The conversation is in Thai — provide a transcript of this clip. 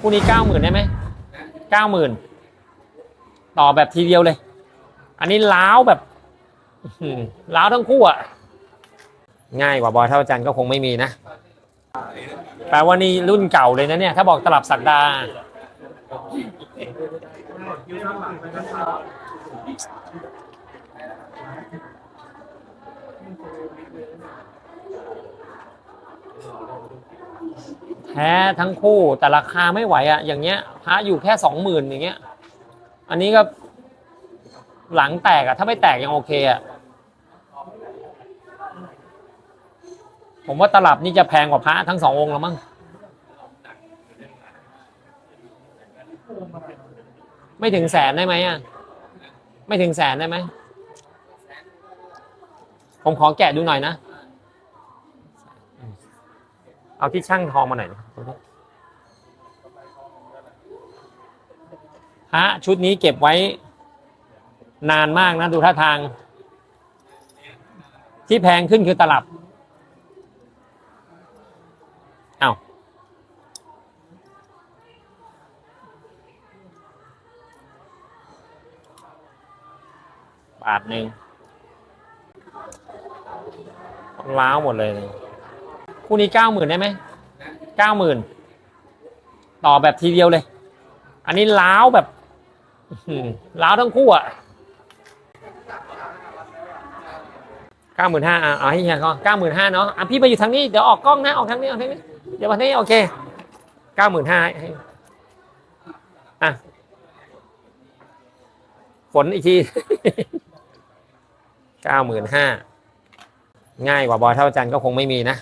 คู่นี้เก้าหมื่นได้ไหมเก้าหมื่นต่อแบบทีเดียวเลย อันนี้ล้าวแบบล้าวทั้งคู่อะ ง่ายกว่าบอยเท่าจันก็คงไม่มีนะ แปลว่านี่รุ่นเก่าเลยนะเนี่ย ถ้าบอกตลับสักดา แท้ทั้งคู่แต่ราคาไม่ไหวอะอย่างเงี้ยพระอยู่แค่สองหมื่นอย่างเงี้ย อันนี้ก็หลังแตกอะถ้าไม่แตกยังโอเคอะผมว่าตลับนี่จะแพงกว่าพระทั้งสององค์แล้วมั้งไม่ถึงแสนได้ไหมอะไม่ถึงแสนได้ไหมผมขอแกะดูหน่อยนะ เอาที่ช่างทองมาหน่อยดิฮะชุดนี้เก็บไว้นานมากนะ ดูท่าทาง ที่แพงขึ้นคือตลับเอา้าบาทหนึ่งล้าวหมดเลยเนี่ย คู่นี้เก้าหมื่นได้ไหมเก้าหมื่นต่อแบบทีเดียวเลย อันนี้ล้าวแบบล้าวทั้งคู่อะเก้าหมื่นห้าเอาให้เฮียเขาเก้าหมื่นห้าเนาะอะพี่ไปอยู่ทางนี้เดี๋ยวออกกล้องนะออกทางนี้ออกทางนี้เดี๋ยวมาทางนี้โอเคเก้าหมื่นห้าให้อะฝนอีกทีเก้าหมื่นห้าง่ายกว่าบอยเท่าจันก็คงไม่มีนะ